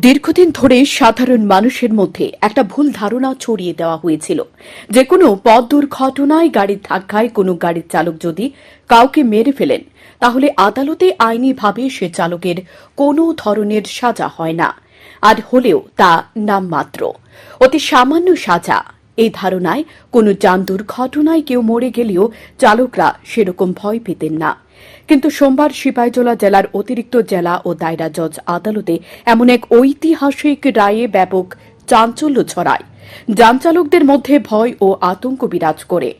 দীর্ঘদিন ধরে সাধারণ মানুষের মধ্যে একটা ভুল ধারণা ছড়িয়ে দেওয়া হয়েছিল। যে কোনো পথ দুর্ঘটনায় গাড়ির ধাক্কায় কোনো গাড়ির চালক যদি কাউকে মেরে ফেলেন, তাহলে আদালতে আইনিভাবে সে চালকের কোনো ধরনের সাজা হয় না। আর হলেও তা নামমাত্র। অতি সামান্য সাজা এই ধারণায় কোনো যান দুর্ঘটনায় কেউ মরে গেলেও চালকরা সেরকম ভয় পেতেন না। কিন্তু সোমবার সিপাহীজলা জেলার অতিরিক্ত জেলা ও দায়রা জজ আদালতে এমন এক ঐতিহাসিক রায়ে ব্যাপক চাঞ্চল্য ছড়ায়। যান চালকদের মধ্যে ভয় ও আতঙ্ক বিরাজ করে।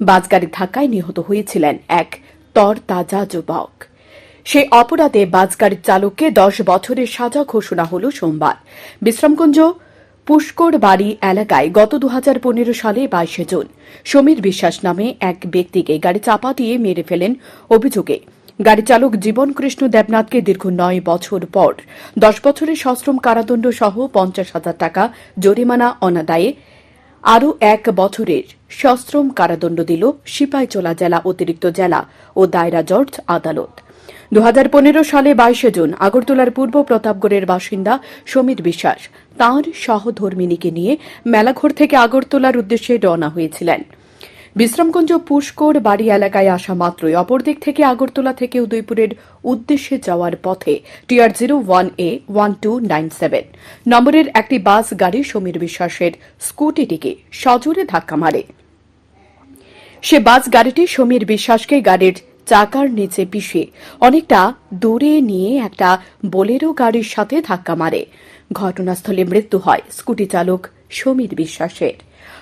বাসগাড়ির ধাক্কায় নিহত হয়েছিলেন এক তরতাজা যুবক। সেই অপরাধে বাসগাড়ির চালককে দশ বছরের সাজা ঘোষণা হল সোমবার। বিশ্রামগঞ্জ পুষ্কর বাড়ি এলাকায় গত দু হাজার পনেরো সালে বাইশে জুন। সমীর বিশ্বাস নামে এক ব্যক্তিকে গাড়ি চাপা দিয়ে মেরে ফেলেন অভিযোগে। গাড়ি চালক জীবন কৃষ্ণ দেবনাথকে দীর্ঘ নয় বছর পর দশ বছরের সশ্রম কারাদণ্ড সহ পঞ্চাশ হাজার টাকা জরিমানা অনাদায়ে আরও এক বছরের সশ্রম কারাদণ্ড দিল সিপাহীজলা জেলা অতিরিক্ত জেলা ও দায়রা জর্জ আদালত। দু হাজার পনেরো সালে বাইশে জুন আগরতলার পূর্ব প্রতাপগড়ের বাসিন্দা সমীর বিশ্বাস তাঁর সহধর্মিনীকে নিয়ে মেলাঘর থেকে আগরতলার উদ্দেশ্যে রওনা হয়েছিলেন। বিশ্রামগঞ্জ পুষ্কর বাড়ি এলাকায় আসা মাত্রই অপরদিক থেকে আগরতলা থেকে উদয়পুরের উদ্দেশ্যে যাওয়ার পথে TR zero one A one two nine seven. নম্বরের একটি বাস গাড়ি সমীর বিশ্বাসের স্কুটিটিকে সজোরে ধাক্কা মারে। সে বাস গাড়িটি সমীর বিশ্বাসকে গাড়ির চাকার নিচে পিষে, অনেকটা দূরে নিয়ে একটা বোলেরো গাড়ির সাথে ধাক্কা মারে। ঘটনাস্থলে মৃত্যু হয় স্কুটি চালক সমীর বিশ্বাসের।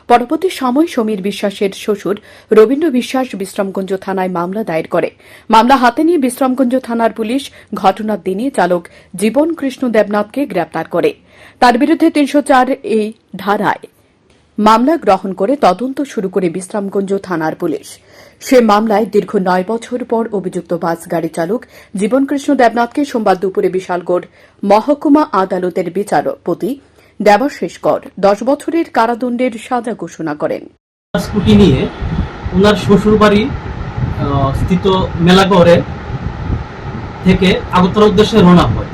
পরবর্তী সময় সমীর বিশ্বাসের শ্বশুর রবীন্দ্র বিশ্বাস বিশ্রামগঞ্জ থানায় মামলা দায়ের করে। মামলা হাতে নিয়ে বিশ্রামগঞ্জ থানার পুলিশ ঘটনার দিনে চালক জীবন কৃষ্ণ দেবনাথকে গ্রেপ্তার করে। তার বিরুদ্ধে তিনশো চার এই ধারায় মামলা গ্রহণ করে তদন্ত শুরু করে বিশ্রামগঞ্জ থানার পুলিশ। সে মামলায় দীর্ঘ নয় বছর পর অভিযুক্ত বাস গাড়ি চালক জীবনকৃষ্ণ দেবনাথকে সোমবার দুপুরে বিশালগড় মহকুমা আদালতের বিচারপতি দেবাশিস কর দশ বছরের কারাদণ্ডের সাজা ঘোষণা করেন। স্কুটি নিয়ে ওনার শ্বশুর বাড়ি স্থিত মেলাগড়ে থেকে আগরতলা উদ্দেশ্যে রওনা হয়।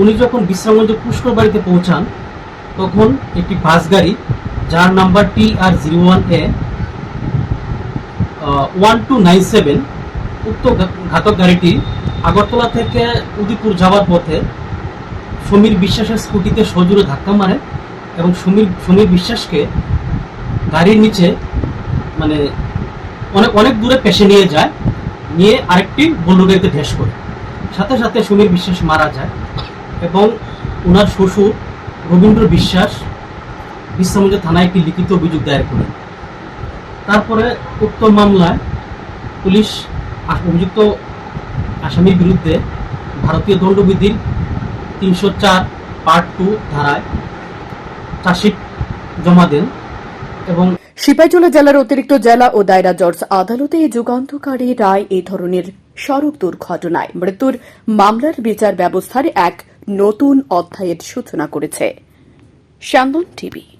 উনি যখন বিশ্রামগঞ্জ পুষ্কর বাড়িতে পৌঁছান তখন একটি বাস গাড়ি, যার number T R zero one A one two nine seven উক্ত ঘাতক গাড়িটি আগরতলা থেকে উদিপুর যাওয়ার পথে সমীর বিশ্বাসের স্কুটিতে সজোরে ধাক্কা মারে এবং সমীর সমীর বিশ্বাসকে গাড়ির নিচে মানে অনেক অনেক দূরে পেশে নিয়ে যায়, নিয়ে আরেকটি বল্লু গাড়িতে ঢেস করে। সাথে সাথে সমীর বিশ্বাস মারা যায় এবং ওনার শ্বশুর রবীন্দ্র বিশ্বাস বিশ্রামগঞ্জ থানায় একটি লিখিত অভিযোগ দায়ের করেন। তারপরে উক্ত মামলায় পুলিশ অভিযুক্ত আসামির বিরুদ্ধে ভারতীয় দণ্ডবিধির তিনশো চার পার্ট টু ধারায় চার্জশিট জমা দেন এবং সিপাহীজলা জেলার অতিরিক্ত জেলা ও দায়রা জজ আদালতে যুগান্তকারী রায় এই ধরনের সড়ক দুর্ঘটনায় মৃত্যুর মামলার বিচার ব্যবস্থার এক নতুন অধ্যায়ের সূচনা করেছে। স্যান্দন টিভি